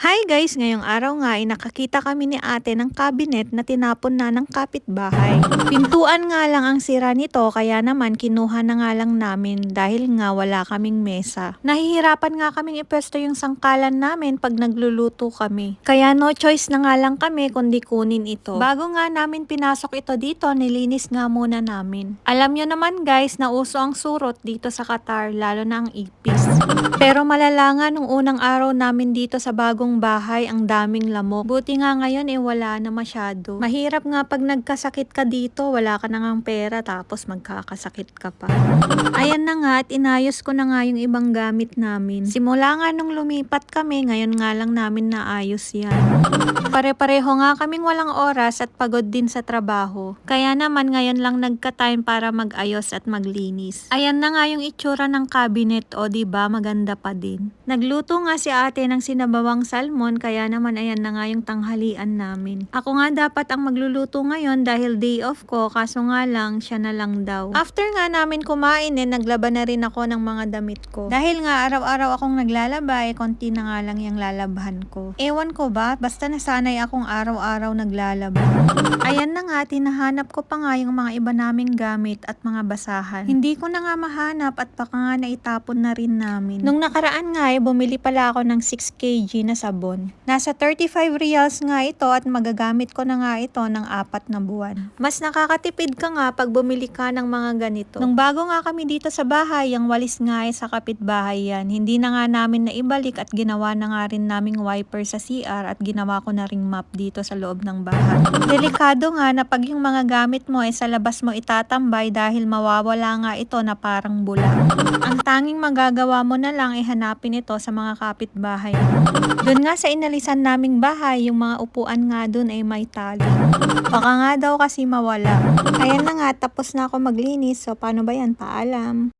Hi guys! Ngayong araw nga ay nakakita kami ni ate ng cabinet na tinapon na ng kapitbahay. Pintuan nga lang ang sira nito kaya naman kinuha na nga lang namin dahil nga wala kaming mesa. Nahihirapan nga kaming ipwesto yung sangkalan namin pag nagluluto kami. Kaya no choice na nga lang kami kundi kunin ito. Bago nga namin pinasok ito dito, nilinis nga muna namin. Alam nyo naman guys na uso ang surot dito sa Qatar lalo na ang ipis. Pero malala nga nung unang araw namin dito sa bagong bahay ang daming lamok. Buti nga ngayon eh wala na masyado. Mahirap nga pag nagkasakit ka dito, wala ka na ngang pera tapos magkakasakit ka pa. Ayan na nga at inayos ko na nga yung ibang gamit namin. Simula nga nung lumipat kami, ngayon nga lang namin naayos yan. Pare-pareho nga kaming walang oras at pagod din sa trabaho. Kaya naman ngayon lang nagka-time para mag-ayos at maglinis. Ayan na nga yung itsura ng cabinet o ba maganda pa din. Nagluto nga si ate ng sinabawang salmon kaya naman ayan na nga yung tanghalian namin. Ako nga dapat ang magluluto ngayon dahil day off ko kaso nga lang siya na lang daw. After nga namin kumain eh naglaba na rin ako ng mga damit ko. Dahil nga araw-araw akong naglalaba eh konti na nga lang yung lalabahan ko. Ewan ko ba basta nasanay akong araw-araw naglalaba. Ayan na nga tinahanap ko pa nga yung mga iba naming gamit at mga basahan. Hindi ko na nga mahanap at baka nga naitapon na rin namin. Nung nakaraan nga eh bumili pala ako ng 6 kg na sabon. Nasa 35 reals nga ito at magagamit ko na nga ito ng apat na buwan. Mas nakakatipid ka nga pag bumili ka ng mga ganito. Nung bago nga kami dito sa bahay, yung walis nga eh sa kapitbahay yan. Hindi na nga namin naibalik at ginawa na nga rin naming wiper sa CR at ginawa ko na ring map dito sa loob ng bahay. Delikado nga na pag yung mga gamit mo ay sa labas mo itatambay dahil mawawala nga ito na parang bula. Ang tanging magagawa mo na lang ay hanapin ito sa mga kapitbahay mo. Nga sa inalisan naming bahay, yung mga upuan nga doon ay may tali. Baka nga daw kasi mawala. Ayan na nga, tapos na ako maglinis. So, paano ba yan? Paalam.